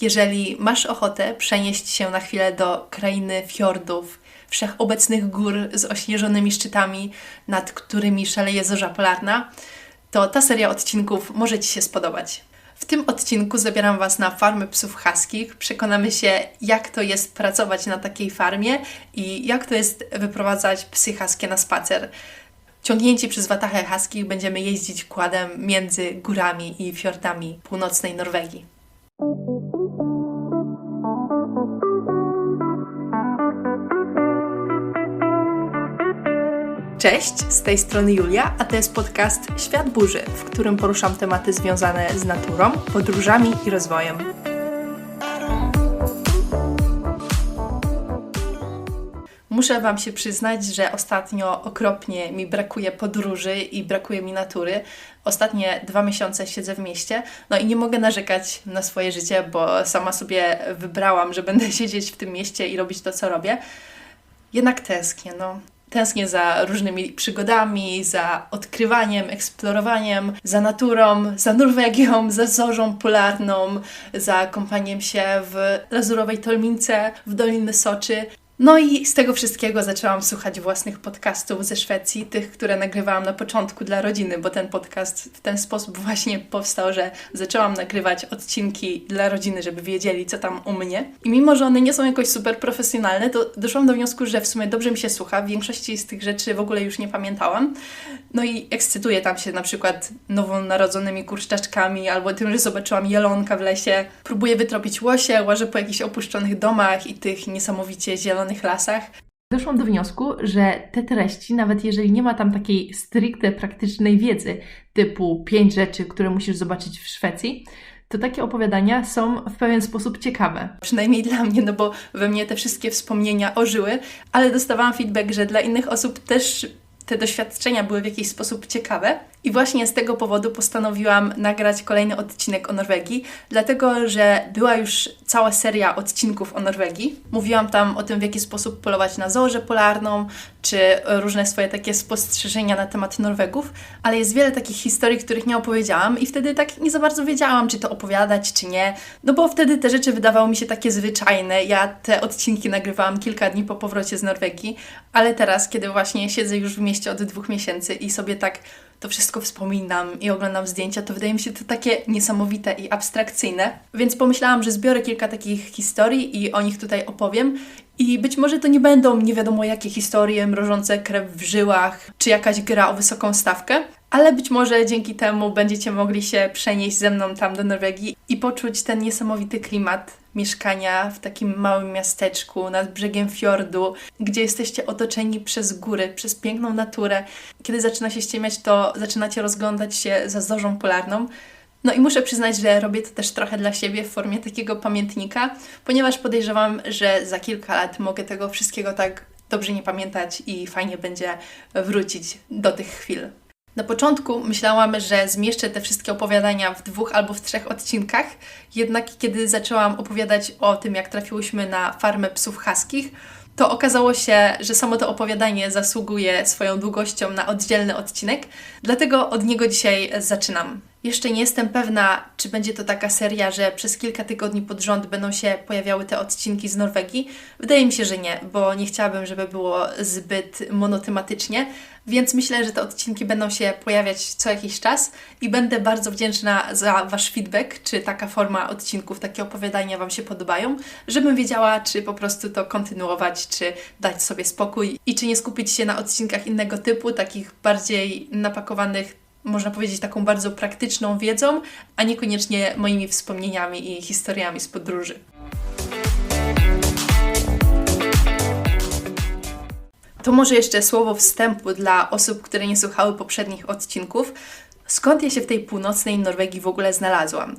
Jeżeli masz ochotę przenieść się na chwilę do krainy fiordów, wszechobecnych gór z ośnieżonymi szczytami, nad którymi szaleje zorza polarna, to ta seria odcinków może Ci się spodobać. W tym odcinku zabieram Was na farmy psów haskich. Przekonamy się, jak to jest pracować na takiej farmie i jak to jest wyprowadzać psy haskie na spacer. Ciągnięci przez watachę haskich będziemy jeździć kładem między górami i fiordami północnej Norwegii. Cześć, z tej strony Julia, a to jest podcast Świat Burzy, w którym poruszam tematy związane z naturą, podróżami i rozwojem. Muszę Wam się przyznać, że ostatnio okropnie mi brakuje podróży i brakuje mi natury. Ostatnie dwa miesiące siedzę w mieście, no i nie mogę narzekać na swoje życie, bo sama sobie wybrałam, że będę siedzieć w tym mieście i robić to, co robię. Jednak tęsknię, no. Tęsknię za różnymi przygodami, za odkrywaniem, eksplorowaniem, za naturą, za Norwegią, za zorzą polarną, za kąpaniem się w lazurowej Tolmince, w Doliny Soczy. No i z tego wszystkiego zaczęłam słuchać własnych podcastów ze Szwecji, tych, które nagrywałam na początku dla rodziny, bo ten podcast w ten sposób właśnie powstał, że zaczęłam nagrywać odcinki dla rodziny, żeby wiedzieli, co tam u mnie. I mimo, że one nie są jakoś super profesjonalne, to doszłam do wniosku, że w sumie dobrze mi się słucha. Większości z tych rzeczy w ogóle już nie pamiętałam. No i ekscytuję tam się na przykład nowonarodzonymi kurczaczkami, albo tym, że zobaczyłam jelonka w lesie. Próbuję wytropić łosie, łażę po jakichś opuszczonych domach i tych niesamowicie zielonych lasach. Doszłam do wniosku, że te treści, nawet jeżeli nie ma tam takiej stricte praktycznej wiedzy, typu pięć rzeczy, które musisz zobaczyć w Szwecji, to takie opowiadania są w pewien sposób ciekawe. Przynajmniej dla mnie, no bo we mnie te wszystkie wspomnienia ożyły, ale dostawałam feedback, że dla innych osób też te doświadczenia były w jakiś sposób ciekawe. I właśnie z tego powodu postanowiłam nagrać kolejny odcinek o Norwegii, dlatego że była już cała seria odcinków o Norwegii. Mówiłam tam o tym, w jaki sposób polować na zorzę polarną, czy różne swoje takie spostrzeżenia na temat Norwegów, ale jest wiele takich historii, których nie opowiedziałam i wtedy tak nie za bardzo wiedziałam, czy to opowiadać, czy nie, no bo wtedy te rzeczy wydawały mi się takie zwyczajne. Ja te odcinki nagrywałam kilka dni po powrocie z Norwegii, ale teraz, kiedy właśnie siedzę już w mieście od dwóch miesięcy i sobie tak to wszystko wspominam i oglądam zdjęcia, to wydaje mi się to takie niesamowite i abstrakcyjne. Więc pomyślałam, że zbiorę kilka takich historii i o nich tutaj opowiem. I być może to nie będą nie wiadomo jakie historie mrożące krew w żyłach, czy jakaś gra o wysoką stawkę, ale być może dzięki temu będziecie mogli się przenieść ze mną tam do Norwegii i poczuć ten niesamowity klimat mieszkania w takim małym miasteczku nad brzegiem fiordu, gdzie jesteście otoczeni przez góry, przez piękną naturę. Kiedy zaczyna się ściemiać, to zaczynacie rozglądać się za zorzą polarną. No i muszę przyznać, że robię to też trochę dla siebie w formie takiego pamiętnika, ponieważ podejrzewam, że za kilka lat mogę tego wszystkiego tak dobrze nie pamiętać i fajnie będzie wrócić do tych chwil. Na początku myślałam, że zmieszczę te wszystkie opowiadania w dwóch albo w trzech odcinkach, jednak kiedy zaczęłam opowiadać o tym, jak trafiłyśmy na farmę psów haskich, to okazało się, że samo to opowiadanie zasługuje swoją długością na oddzielny odcinek, dlatego od niego dzisiaj zaczynam. Jeszcze nie jestem pewna, czy będzie to taka seria, że przez kilka tygodni pod rząd będą się pojawiały te odcinki z Norwegii. Wydaje mi się, że nie, bo nie chciałabym, żeby było zbyt monotematycznie, więc myślę, że te odcinki będą się pojawiać co jakiś czas i będę bardzo wdzięczna za Wasz feedback, czy taka forma odcinków, takie opowiadania Wam się podobają, żebym wiedziała, czy po prostu to kontynuować, czy dać sobie spokój i czy nie skupić się na odcinkach innego typu, takich bardziej napakowanych można powiedzieć, taką bardzo praktyczną wiedzą, a niekoniecznie moimi wspomnieniami i historiami z podróży. To może jeszcze słowo wstępu dla osób, które nie słuchały poprzednich odcinków. Skąd ja się w tej północnej Norwegii w ogóle znalazłam?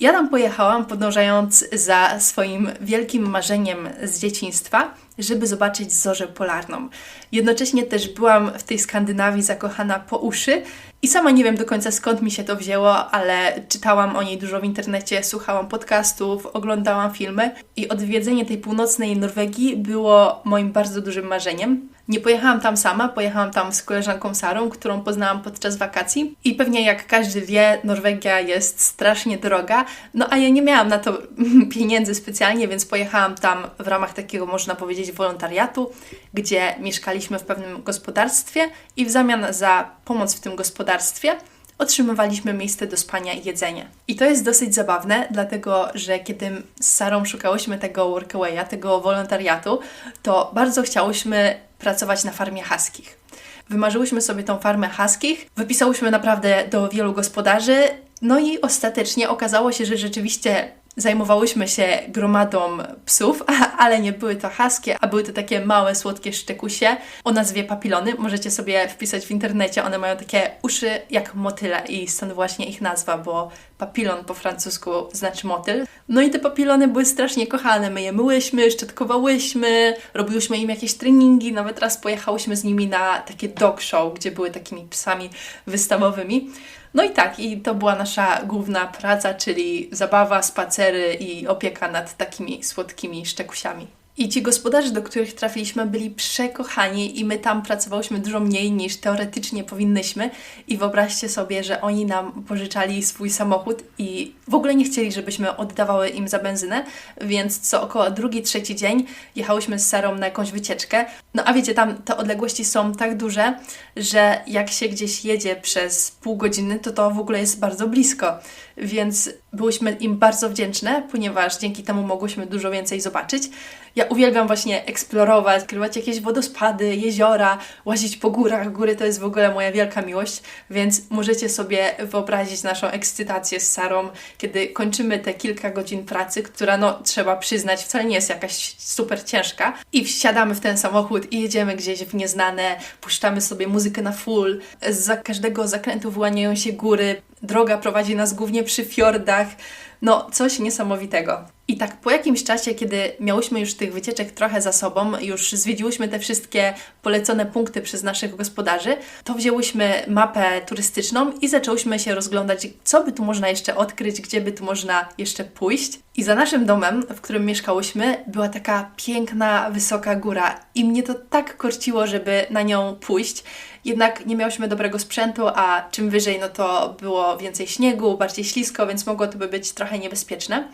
Ja tam pojechałam podążając za swoim wielkim marzeniem z dzieciństwa, żeby zobaczyć zorzę polarną. Jednocześnie też byłam w tej Skandynawii zakochana po uszy i sama nie wiem do końca skąd mi się to wzięło, ale czytałam o niej dużo w internecie, słuchałam podcastów, oglądałam filmy i odwiedzenie tej północnej Norwegii było moim bardzo dużym marzeniem. Nie pojechałam tam sama, pojechałam tam z koleżanką Sarą, którą poznałam podczas wakacji. I pewnie jak każdy wie, Norwegia jest strasznie droga, no a ja nie miałam na to pieniędzy specjalnie, więc pojechałam tam w ramach takiego, można powiedzieć, wolontariatu, gdzie mieszkaliśmy w pewnym gospodarstwie i w zamian za pomoc w tym gospodarstwie otrzymywaliśmy miejsce do spania i jedzenie. I to jest dosyć zabawne, dlatego że kiedy z Sarą szukałyśmy tego workawaya, tego wolontariatu, to bardzo chciałyśmy pracować na farmie haskich. Wymarzyłyśmy sobie tą farmę haskich, wypisałyśmy naprawdę do wielu gospodarzy, no i ostatecznie okazało się, że rzeczywiście zajmowałyśmy się gromadą psów, ale nie były to haskie, a były to takie małe, słodkie szczekusie o nazwie papilony. Możecie sobie wpisać w internecie, one mają takie uszy jak motyle i stąd właśnie ich nazwa, bo papilon po francusku znaczy motyl. No i te papilony były strasznie kochane. My je myłyśmy, szczotkowałyśmy, robiłyśmy im jakieś treningi, nawet raz pojechałyśmy z nimi na takie dog show, gdzie były takimi psami wystawowymi. No i tak, i to była nasza główna praca, czyli zabawa, spacery i opieka nad takimi słodkimi szczekusiami. I ci gospodarze, do których trafiliśmy, byli przekochani i my tam pracowałyśmy dużo mniej niż teoretycznie powinnyśmy. I wyobraźcie sobie, że oni nam pożyczali swój samochód i w ogóle nie chcieli, żebyśmy oddawały im za benzynę, więc co około drugi, trzeci dzień jechałyśmy z Sarą na jakąś wycieczkę. No a wiecie, tam te odległości są tak duże, że jak się gdzieś jedzie przez pół godziny, to to w ogóle jest bardzo blisko. Więc byłyśmy im bardzo wdzięczne, ponieważ dzięki temu mogłyśmy dużo więcej zobaczyć. Ja uwielbiam właśnie eksplorować, odkrywać jakieś wodospady, jeziora, łazić po górach. Góry to jest w ogóle moja wielka miłość, więc możecie sobie wyobrazić naszą ekscytację z Sarą, kiedy kończymy te kilka godzin pracy, która no trzeba przyznać wcale nie jest jakaś super ciężka i wsiadamy w ten samochód i jedziemy gdzieś w nieznane, puszczamy sobie muzykę na full, za każdego zakrętu wyłaniają się góry, droga prowadzi nas głównie przy fiordach, no coś niesamowitego. I tak po jakimś czasie, kiedy miałyśmy już tych wycieczek trochę za sobą, już zwiedziłyśmy te wszystkie polecone punkty przez naszych gospodarzy, to wzięłyśmy mapę turystyczną i zaczęłyśmy się rozglądać, co by tu można jeszcze odkryć, gdzie by tu można jeszcze pójść. I za naszym domem, w którym mieszkałyśmy, była taka piękna, wysoka góra i mnie to tak korciło, żeby na nią pójść. Jednak nie miałyśmy dobrego sprzętu, a czym wyżej, no to było więcej śniegu, bardziej ślisko, więc mogło to by być trochę niebezpieczne.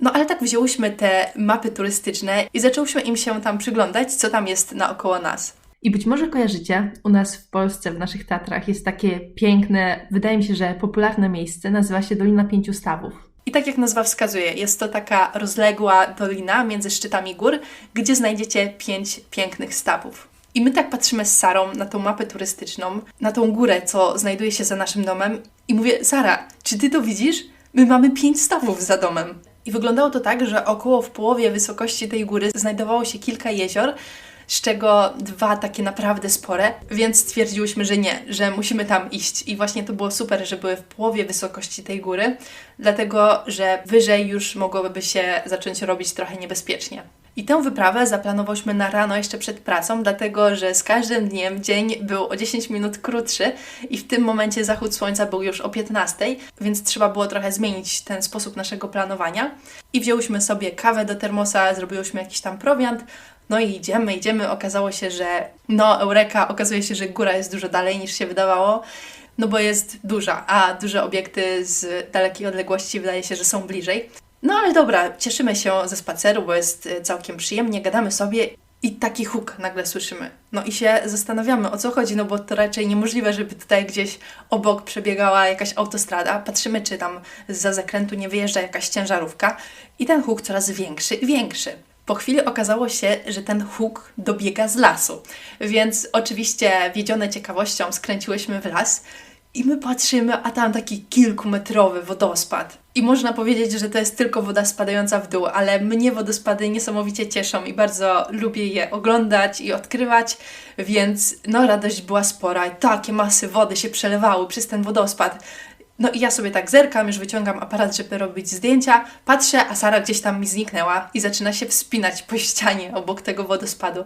No ale tak wzięłyśmy te mapy turystyczne i zaczęłyśmy im się tam przyglądać, co tam jest naokoło nas. I być może kojarzycie, u nas w Polsce, w naszych Tatrach jest takie piękne, wydaje mi się, że popularne miejsce, nazywa się Dolina Pięciu Stawów. I tak jak nazwa wskazuje, jest to taka rozległa dolina między szczytami gór, gdzie znajdziecie pięć pięknych stawów. I my tak patrzymy z Sarą na tą mapę turystyczną, na tą górę, co znajduje się za naszym domem i mówię, Sara, czy ty to widzisz? My mamy pięć stawów za domem. I wyglądało to tak, że około w połowie wysokości tej góry znajdowało się kilka jezior, z czego dwa takie naprawdę spore, więc stwierdziłyśmy, że nie, że musimy tam iść. I właśnie to było super, że były w połowie wysokości tej góry, dlatego że wyżej już mogłoby się zacząć robić trochę niebezpiecznie. I tę wyprawę zaplanowałyśmy na rano jeszcze przed pracą, dlatego że z każdym dniem dzień był o 10 minut krótszy i w tym momencie zachód słońca był już o 15, więc trzeba było trochę zmienić ten sposób naszego planowania. I wzięłyśmy sobie kawę do termosa, zrobiłyśmy jakiś tam prowiant, no i idziemy, idziemy. Okazało się, że no, Eureka, okazuje się, że góra jest dużo dalej niż się wydawało. No bo jest duża, a duże obiekty z dalekiej odległości wydaje się, że są bliżej. No ale dobra, cieszymy się ze spaceru, bo jest y, całkiem przyjemnie, gadamy sobie i taki huk nagle słyszymy. No i się zastanawiamy, o co chodzi, no bo to raczej niemożliwe, żeby tutaj gdzieś obok przebiegała jakaś autostrada. Patrzymy, czy tam za zakrętu nie wyjeżdża jakaś ciężarówka i ten huk coraz większy i większy. Po chwili okazało się, że ten huk dobiega z lasu, więc oczywiście wiedzione ciekawością skręciłyśmy w las i my patrzymy, a tam taki kilkumetrowy wodospad. I można powiedzieć, że to jest tylko woda spadająca w dół, ale mnie wodospady niesamowicie cieszą i bardzo lubię je oglądać i odkrywać, więc no radość była spora takie masy wody się przelewały przez ten wodospad. No i ja sobie tak zerkam, już wyciągam aparat, żeby robić zdjęcia, patrzę, a Sara gdzieś tam mi zniknęła i zaczyna się wspinać po ścianie obok tego wodospadu.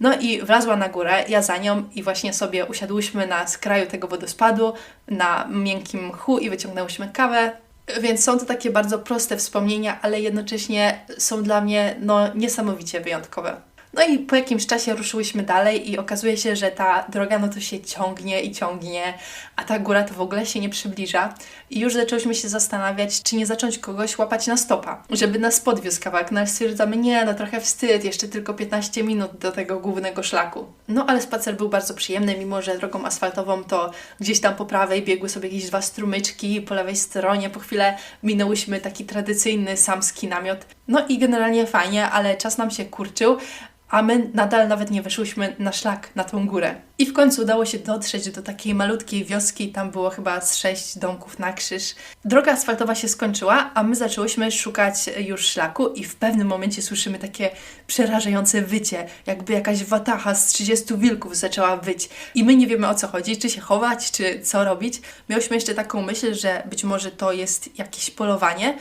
No i wlazła na górę, ja za nią i właśnie sobie usiadłyśmy na skraju tego wodospadu, na miękkim mchu i wyciągnęłyśmy kawę. Więc są to takie bardzo proste wspomnienia, ale jednocześnie są dla mnie no, niesamowicie wyjątkowe. No i po jakimś czasie ruszyłyśmy dalej i okazuje się, że ta droga no to się ciągnie i ciągnie, a ta góra to w ogóle się nie przybliża. I już zaczęłyśmy się zastanawiać, czy nie zacząć kogoś łapać na stopa, żeby nas podwiózł kawałek. No ale stwierdzamy, nie, no trochę wstyd, jeszcze tylko 15 minut do tego głównego szlaku. No ale spacer był bardzo przyjemny, mimo że drogą asfaltową to gdzieś tam po prawej biegły sobie jakieś dwa strumyczki, po lewej stronie po chwilę minęłyśmy taki tradycyjny samski namiot. No i generalnie fajnie, ale czas nam się kurczył, a my nadal nawet nie weszłyśmy na szlak, na tą górę. I w końcu udało się dotrzeć do takiej malutkiej wioski, tam było chyba z sześć domków na krzyż. Droga asfaltowa się skończyła, a my zaczęłyśmy szukać już szlaku i w pewnym momencie słyszymy takie przerażające wycie, jakby jakaś watacha z 30 wilków zaczęła wyć. I my nie wiemy o co chodzi, czy się chować, czy co robić. Miałyśmy jeszcze taką myśl, że być może to jest jakieś polowanie.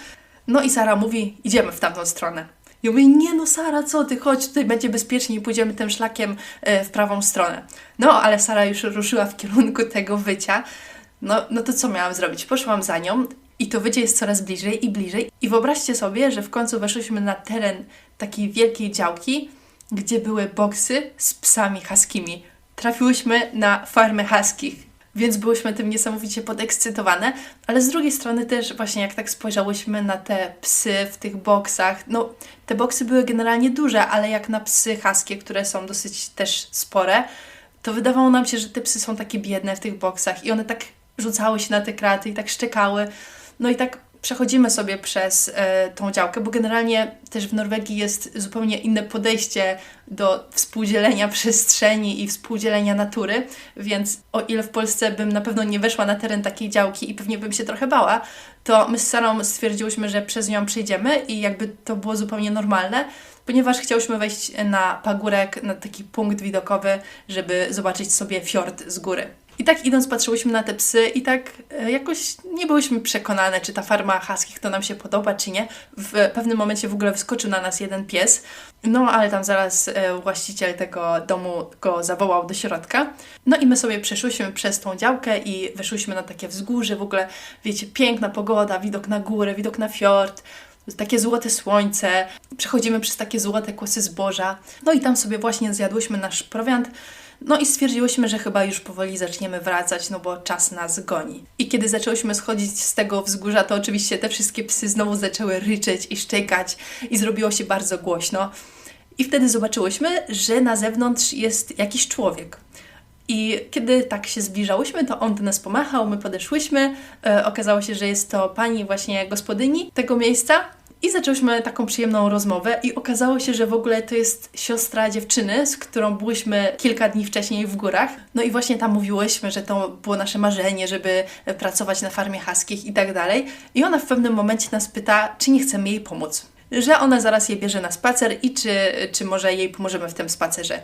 No i Sara mówi, idziemy w tamtą stronę. I mówię, nie no Sara, co ty, chodź, tutaj będzie bezpiecznie pójdziemy tym szlakiem e, w prawą stronę. No, ale Sara już ruszyła w kierunku tego wycia. No, no to co miałam zrobić? Poszłam za nią i to wycie jest coraz bliżej i bliżej. I wyobraźcie sobie, że w końcu weszliśmy na teren takiej wielkiej działki, gdzie były boksy z psami haskimi. Trafiłyśmy na farmę haskich więc byłyśmy tym niesamowicie podekscytowane, ale z drugiej strony też właśnie jak tak spojrzałyśmy na te psy w tych boksach, no te boksy były generalnie duże, ale jak na psy haskie, które są dosyć też spore, to wydawało nam się, że te psy są takie biedne w tych boksach i one tak rzucały się na te kraty i tak szczekały. No i tak przechodzimy sobie przez e, tą działkę, bo generalnie też w Norwegii jest zupełnie inne podejście do współdzielenia przestrzeni i współdzielenia natury, więc o ile w Polsce bym na pewno nie weszła na teren takiej działki i pewnie bym się trochę bała, to my z Sarą stwierdziłyśmy, że przez nią przejdziemy i jakby to było zupełnie normalne, ponieważ chciałyśmy wejść na pagórek, na taki punkt widokowy, żeby zobaczyć sobie fiord z góry. I tak idąc patrzyłyśmy na te psy i tak e, jakoś nie byłyśmy przekonane, czy ta farma haskich to nam się podoba, czy nie. W pewnym momencie w ogóle wyskoczył na nas jeden pies, no ale tam zaraz e, właściciel tego domu go zawołał do środka. No i my sobie przeszłyśmy przez tą działkę i weszłyśmy na takie wzgórze, w ogóle wiecie, piękna pogoda, widok na górę, widok na fiord, takie złote słońce, przechodzimy przez takie złote kłosy zboża. No i tam sobie właśnie zjadłyśmy nasz prowiant, no i stwierdziłyśmy, że chyba już powoli zaczniemy wracać, no bo czas nas goni. I kiedy zaczęłyśmy schodzić z tego wzgórza, to oczywiście te wszystkie psy znowu zaczęły ryczeć i szczekać i zrobiło się bardzo głośno. I wtedy zobaczyłyśmy, że na zewnątrz jest jakiś człowiek. I kiedy tak się zbliżałyśmy, to on do nas pomachał, my podeszłyśmy. E, okazało się, że jest to pani właśnie gospodyni tego miejsca. I zaczęłyśmy taką przyjemną rozmowę i okazało się, że w ogóle to jest siostra dziewczyny, z którą byłyśmy kilka dni wcześniej w górach. No i właśnie tam mówiłyśmy, że to było nasze marzenie, żeby pracować na farmie haskich i tak dalej. I ona w pewnym momencie nas pyta, czy nie chcemy jej pomóc że ona zaraz je bierze na spacer i czy, czy może jej pomożemy w tym spacerze.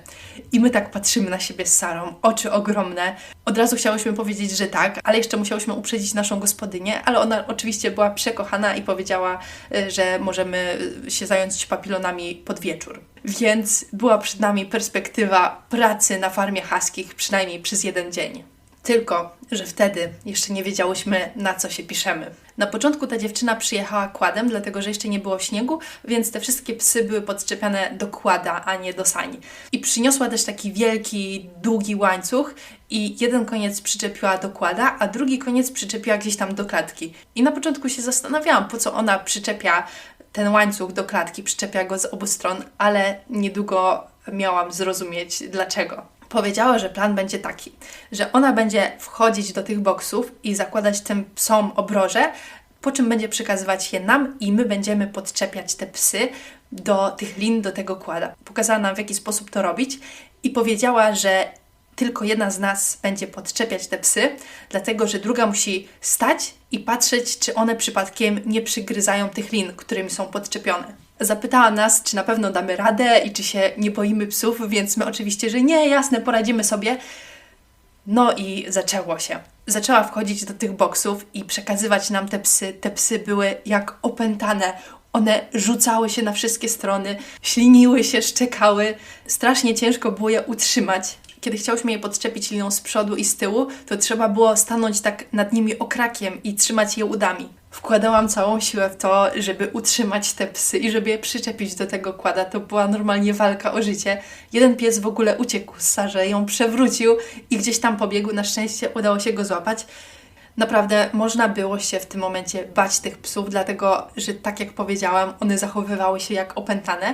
I my tak patrzymy na siebie z Sarą, oczy ogromne. Od razu chciałyśmy powiedzieć, że tak, ale jeszcze musiałyśmy uprzedzić naszą gospodynię, ale ona oczywiście była przekochana i powiedziała, y, że możemy się zająć papilonami pod wieczór. Więc była przed nami perspektywa pracy na farmie haskich przynajmniej przez jeden dzień. Tylko, że wtedy jeszcze nie wiedziałyśmy, na co się piszemy. Na początku ta dziewczyna przyjechała kładem, dlatego że jeszcze nie było śniegu, więc te wszystkie psy były podczepiane do kłada, a nie do sani. I przyniosła też taki wielki, długi łańcuch i jeden koniec przyczepiła do kłada, a drugi koniec przyczepiła gdzieś tam do klatki. I na początku się zastanawiałam, po co ona przyczepia ten łańcuch do klatki, przyczepia go z obu stron, ale niedługo miałam zrozumieć dlaczego powiedziała, że plan będzie taki, że ona będzie wchodzić do tych boksów i zakładać tym psom obroże, po czym będzie przekazywać je nam i my będziemy podczepiać te psy do tych lin, do tego kłada. Pokazała nam, w jaki sposób to robić i powiedziała, że tylko jedna z nas będzie podczepiać te psy, dlatego że druga musi stać i patrzeć, czy one przypadkiem nie przygryzają tych lin, którymi są podczepione. Zapytała nas, czy na pewno damy radę i czy się nie boimy psów, więc my oczywiście, że nie, jasne, poradzimy sobie. No i zaczęło się. Zaczęła wchodzić do tych boksów i przekazywać nam te psy. Te psy były jak opętane. One rzucały się na wszystkie strony, śliniły się, szczekały. Strasznie ciężko było je utrzymać. Kiedy chciałyśmy je podczepić liną z przodu i z tyłu, to trzeba było stanąć tak nad nimi okrakiem i trzymać je udami. Wkładałam całą siłę w to, żeby utrzymać te psy i żeby je przyczepić do tego kłada. To była normalnie walka o życie. Jeden pies w ogóle uciekł z Sarze, ją przewrócił i gdzieś tam pobiegł. Na szczęście udało się go złapać. Naprawdę można było się w tym momencie bać tych psów, dlatego że tak jak powiedziałam, one zachowywały się jak opętane,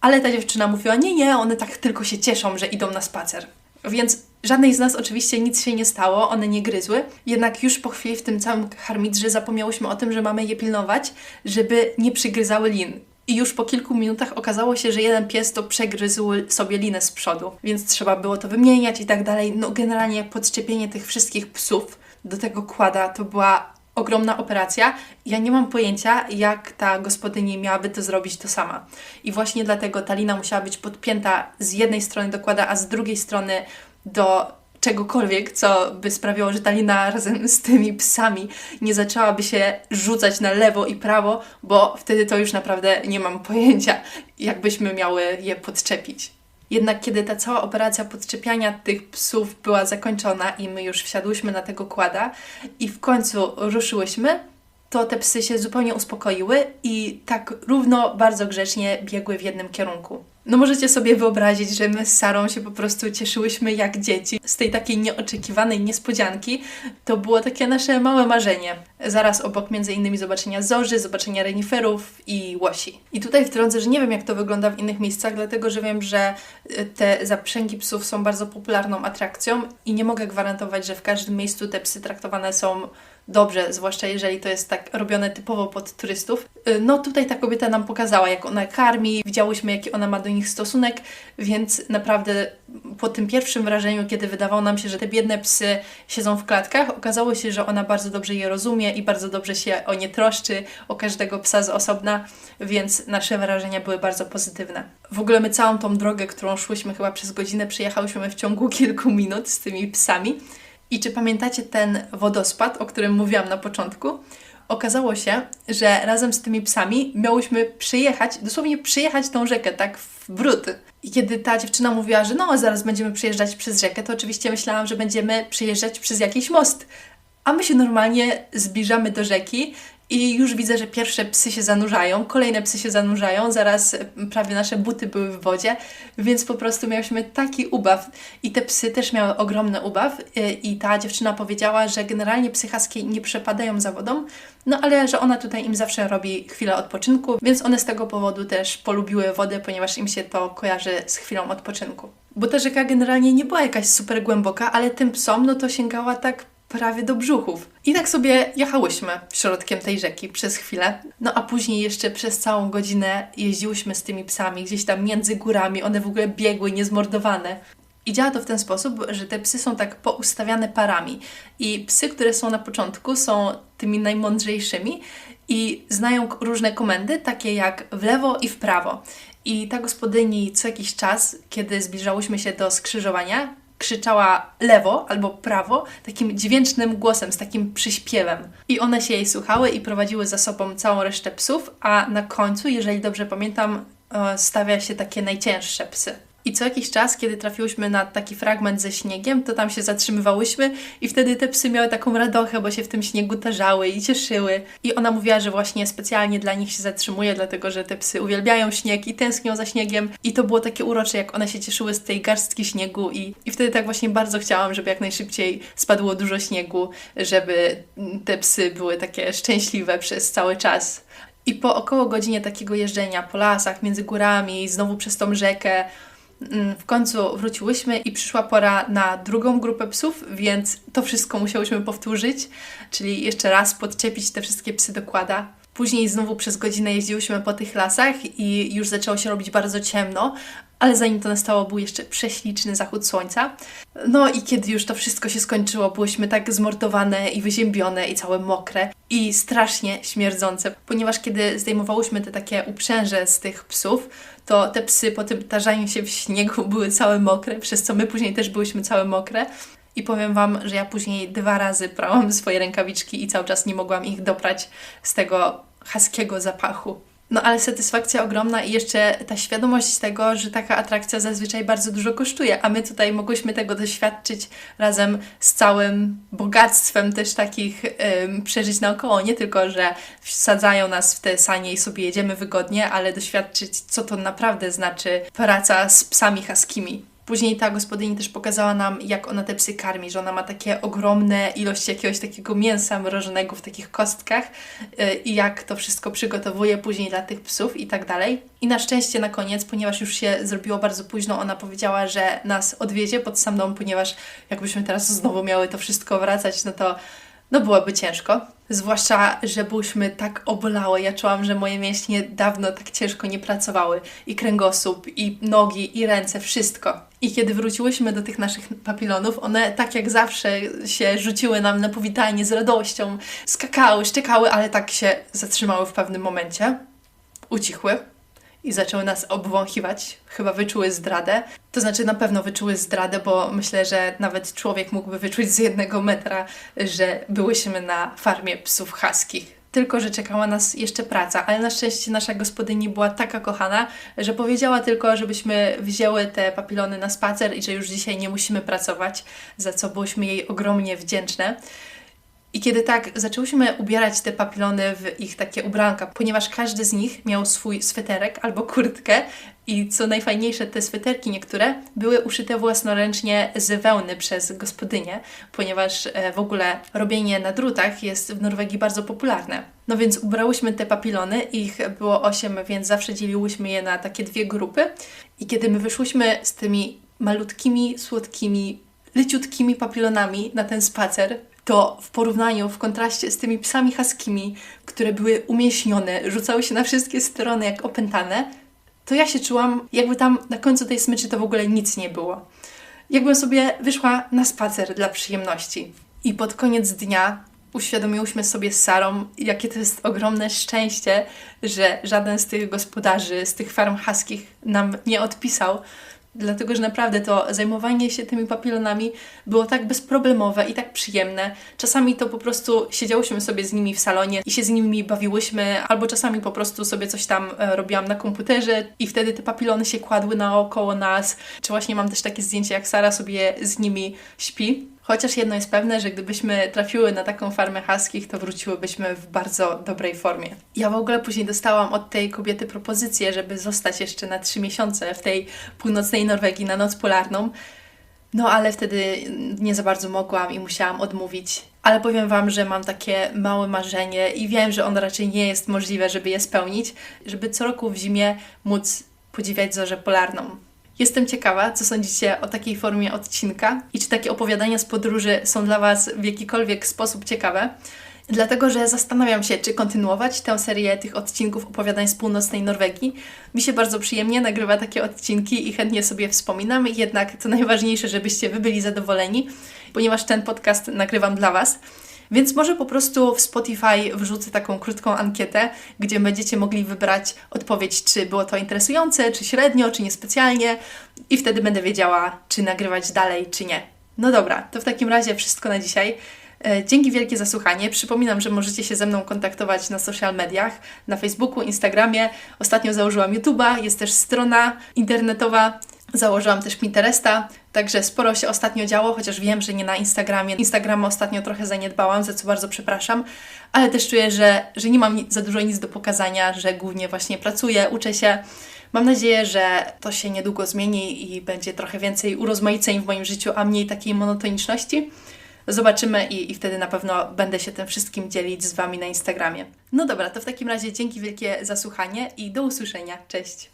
ale ta dziewczyna mówiła: Nie, nie, one tak tylko się cieszą, że idą na spacer. Więc żadnej z nas oczywiście nic się nie stało, one nie gryzły. Jednak już po chwili w tym całym harmidrze zapomniałyśmy o tym, że mamy je pilnować, żeby nie przygryzały lin. I już po kilku minutach okazało się, że jeden pies to przegryzł sobie linę z przodu, więc trzeba było to wymieniać i tak dalej. No generalnie podszczepienie tych wszystkich psów do tego kłada to była ogromna operacja. Ja nie mam pojęcia, jak ta gospodyni miałaby to zrobić to sama. I właśnie dlatego ta lina musiała być podpięta z jednej strony do kłada, a z drugiej strony do czegokolwiek, co by sprawiało, że ta lina razem z tymi psami nie zaczęłaby się rzucać na lewo i prawo, bo wtedy to już naprawdę nie mam pojęcia, jakbyśmy miały je podczepić. Jednak kiedy ta cała operacja podczepiania tych psów była zakończona i my już wsiadłyśmy na tego kłada i w końcu ruszyłyśmy, to te psy się zupełnie uspokoiły i tak równo, bardzo grzecznie biegły w jednym kierunku. No możecie sobie wyobrazić, że my z Sarą się po prostu cieszyłyśmy jak dzieci z tej takiej nieoczekiwanej niespodzianki. To było takie nasze małe marzenie. Zaraz obok między innymi zobaczenia zorzy, zobaczenia reniferów i łosi. I tutaj wtrącę, że nie wiem jak to wygląda w innych miejscach, dlatego że wiem, że e, te zaprzęgi psów są bardzo popularną atrakcją i nie mogę gwarantować, że w każdym miejscu te psy traktowane są dobrze, zwłaszcza jeżeli to jest tak robione typowo pod turystów. Y, no tutaj ta kobieta nam pokazała, jak ona karmi, widziałyśmy, jaki ona ma do nich stosunek, więc naprawdę po tym pierwszym wrażeniu, kiedy wydawało nam się, że te biedne psy siedzą w klatkach, okazało się, że ona bardzo dobrze je rozumie i bardzo dobrze się o nie troszczy, o każdego psa z osobna, więc nasze wrażenia były bardzo pozytywne. W ogóle my całą tą drogę, którą szłyśmy chyba przez godzinę, przyjechałyśmy w ciągu kilku minut z tymi psami. I czy pamiętacie ten wodospad, o którym mówiłam na początku? Okazało się, że razem z tymi psami miałyśmy przyjechać, dosłownie przyjechać tą rzekę, tak w brud. I kiedy ta dziewczyna mówiła, że no, zaraz będziemy przyjeżdżać przez rzekę, to oczywiście myślałam, że będziemy przyjeżdżać przez jakiś most. A my się normalnie zbliżamy do rzeki i już widzę, że pierwsze psy się zanurzają, kolejne psy się zanurzają, zaraz prawie nasze buty były w wodzie, więc po prostu miałyśmy taki ubaw. I te psy też miały ogromny ubaw. Y, I ta dziewczyna powiedziała, że generalnie psy husky nie przepadają za wodą, no ale że ona tutaj im zawsze robi chwilę odpoczynku, więc one z tego powodu też polubiły wodę, ponieważ im się to kojarzy z chwilą odpoczynku. Bo ta rzeka generalnie nie była jakaś super głęboka, ale tym psom no to sięgała tak prawie do brzuchów. I tak sobie jechałyśmy środkiem tej rzeki przez chwilę. No a później jeszcze przez całą godzinę jeździłyśmy z tymi psami gdzieś tam między górami. One w ogóle biegły niezmordowane. I działa to w ten sposób, że te psy są tak poustawiane parami. I psy, które są na początku, są tymi najmądrzejszymi i znają różne komendy, takie jak w lewo i w prawo. I ta gospodyni co jakiś czas, kiedy zbliżałyśmy się do skrzyżowania, krzyczała lewo albo prawo takim dźwięcznym głosem, z takim przyśpiewem. I one się jej słuchały i prowadziły za sobą całą resztę psów, a na końcu, jeżeli dobrze pamiętam, e, stawia się takie najcięższe psy. I co jakiś czas, kiedy trafiłyśmy na taki fragment ze śniegiem, to tam się zatrzymywałyśmy i wtedy te psy miały taką radochę, bo się w tym śniegu tarzały i cieszyły. I ona mówiła, że właśnie specjalnie dla nich się zatrzymuje, dlatego że te psy uwielbiają śnieg i tęsknią za śniegiem. I to było takie urocze, jak one się cieszyły z tej garstki śniegu i, i wtedy tak właśnie bardzo chciałam, żeby jak najszybciej spadło dużo śniegu, żeby te psy były takie szczęśliwe przez cały czas. I po około godzinie takiego jeżdżenia po lasach, między górami, znowu przez tą rzekę, w końcu wróciłyśmy i przyszła pora na drugą grupę psów, więc to wszystko musiałyśmy powtórzyć, czyli jeszcze raz podczepić te wszystkie psy do kłada. Później znowu przez godzinę jeździłyśmy po tych lasach i już zaczęło się robić bardzo ciemno, ale zanim to nastało, był jeszcze prześliczny zachód słońca. No i kiedy już to wszystko się skończyło, byłyśmy tak zmordowane i wyziębione i całe mokre i strasznie śmierdzące, ponieważ kiedy zdejmowałyśmy te takie uprzęże z tych psów, to te psy po tym tarzaniu się w śniegu były całe mokre, przez co my później też byłyśmy całe mokre. I powiem Wam, że ja później dwa razy prałam swoje rękawiczki i cały czas nie mogłam ich doprać z tego haskiego zapachu. No ale satysfakcja ogromna i jeszcze ta świadomość tego, że taka atrakcja zazwyczaj bardzo dużo kosztuje, a my tutaj mogłyśmy tego doświadczyć razem z całym bogactwem też takich ym, przeżyć naokoło. Nie tylko, że wsadzają nas w te sanie i sobie jedziemy wygodnie, ale doświadczyć, co to naprawdę znaczy praca z psami haskimi. Później ta gospodyni też pokazała nam, jak ona te psy karmi, że ona ma takie ogromne ilości jakiegoś takiego mięsa mrożonego w takich kostkach yy, i jak to wszystko przygotowuje później dla tych psów i tak dalej. I na szczęście na koniec, ponieważ już się zrobiło bardzo późno, ona powiedziała, że nas odwiezie pod sam dom, ponieważ jakbyśmy teraz znowu miały to wszystko wracać, no to no byłoby ciężko. Zwłaszcza, że byłyśmy tak obolałe. Ja czułam, że moje mięśnie dawno tak ciężko nie pracowały. I kręgosłup, i nogi, i ręce, wszystko. I kiedy wróciłyśmy do tych naszych papilonów, one tak jak zawsze się rzuciły nam na powitanie z radością, skakały, szczekały, ale tak się zatrzymały w pewnym momencie. Ucichły i zaczęły nas obwąchiwać. Chyba wyczuły zdradę. To znaczy na pewno wyczuły zdradę, bo myślę, że nawet człowiek mógłby wyczuć z jednego metra, że byłyśmy na farmie psów haskich. Tylko, że czekała nas jeszcze praca, ale na szczęście nasza gospodyni była taka kochana, że powiedziała tylko, żebyśmy wzięły te papilony na spacer i że już dzisiaj nie musimy pracować, za co byłyśmy jej ogromnie wdzięczne. I kiedy tak zaczęłyśmy ubierać te papilony w ich takie ubranka, ponieważ każdy z nich miał swój sweterek albo kurtkę i co najfajniejsze, te sweterki niektóre były uszyte własnoręcznie z wełny przez gospodynię, ponieważ e, w ogóle robienie na drutach jest w Norwegii bardzo popularne. No więc ubrałyśmy te papilony, ich było osiem, więc zawsze dzieliłyśmy je na takie dwie grupy. I kiedy my wyszłyśmy z tymi malutkimi, słodkimi, leciutkimi papilonami na ten spacer, to w porównaniu, w kontraście z tymi psami haskimi, które były umieśnione, rzucały się na wszystkie strony jak opętane, to ja się czułam, jakby tam na końcu tej smyczy to w ogóle nic nie było. Jakbym sobie wyszła na spacer dla przyjemności. I pod koniec dnia uświadomiłyśmy sobie z Sarą, jakie to jest ogromne szczęście, że żaden z tych gospodarzy, z tych farm haskich nam nie odpisał, dlatego że naprawdę to zajmowanie się tymi papilonami było tak bezproblemowe i tak przyjemne. Czasami to po prostu siedziałyśmy sobie z nimi w salonie i się z nimi bawiłyśmy, albo czasami po prostu sobie coś tam e, robiłam na komputerze i wtedy te papilony się kładły naokoło nas. Czy właśnie mam też takie zdjęcie, jak Sara sobie z nimi śpi. Chociaż jedno jest pewne, że gdybyśmy trafiły na taką farmę haskich, to wróciłybyśmy w bardzo dobrej formie. Ja w ogóle później dostałam od tej kobiety propozycję, żeby zostać jeszcze na trzy miesiące w tej północnej Norwegii na noc polarną. No ale wtedy nie za bardzo mogłam i musiałam odmówić. Ale powiem Wam, że mam takie małe marzenie i wiem, że ono raczej nie jest możliwe, żeby je spełnić, żeby co roku w zimie móc podziwiać zorzę polarną. Jestem ciekawa, co sądzicie o takiej formie odcinka i czy takie opowiadania z podróży są dla Was w jakikolwiek sposób ciekawe. Dlatego, że zastanawiam się, czy kontynuować tę serię tych odcinków opowiadań z północnej Norwegii. Mi się bardzo przyjemnie nagrywa takie odcinki i chętnie sobie wspominam, jednak to najważniejsze, żebyście Wy byli zadowoleni, ponieważ ten podcast nagrywam dla Was. Więc może po prostu w Spotify wrzucę taką krótką ankietę, gdzie będziecie mogli wybrać odpowiedź, czy było to interesujące, czy średnio, czy niespecjalnie, i wtedy będę wiedziała, czy nagrywać dalej, czy nie. No dobra, to w takim razie wszystko na dzisiaj. E, dzięki wielkie za słuchanie. Przypominam, że możecie się ze mną kontaktować na social mediach, na Facebooku, Instagramie. Ostatnio założyłam YouTube'a, jest też strona internetowa Założyłam też Pinteresta, także sporo się ostatnio działo, chociaż wiem, że nie na Instagramie. Instagrama ostatnio trochę zaniedbałam, za co bardzo przepraszam, ale też czuję, że, że nie mam za dużo nic do pokazania, że głównie właśnie pracuję, uczę się. Mam nadzieję, że to się niedługo zmieni i będzie trochę więcej urozmaiceń w moim życiu, a mniej takiej monotoniczności. Zobaczymy i, i wtedy na pewno będę się tym wszystkim dzielić z Wami na Instagramie. No dobra, to w takim razie dzięki wielkie za słuchanie i do usłyszenia. Cześć!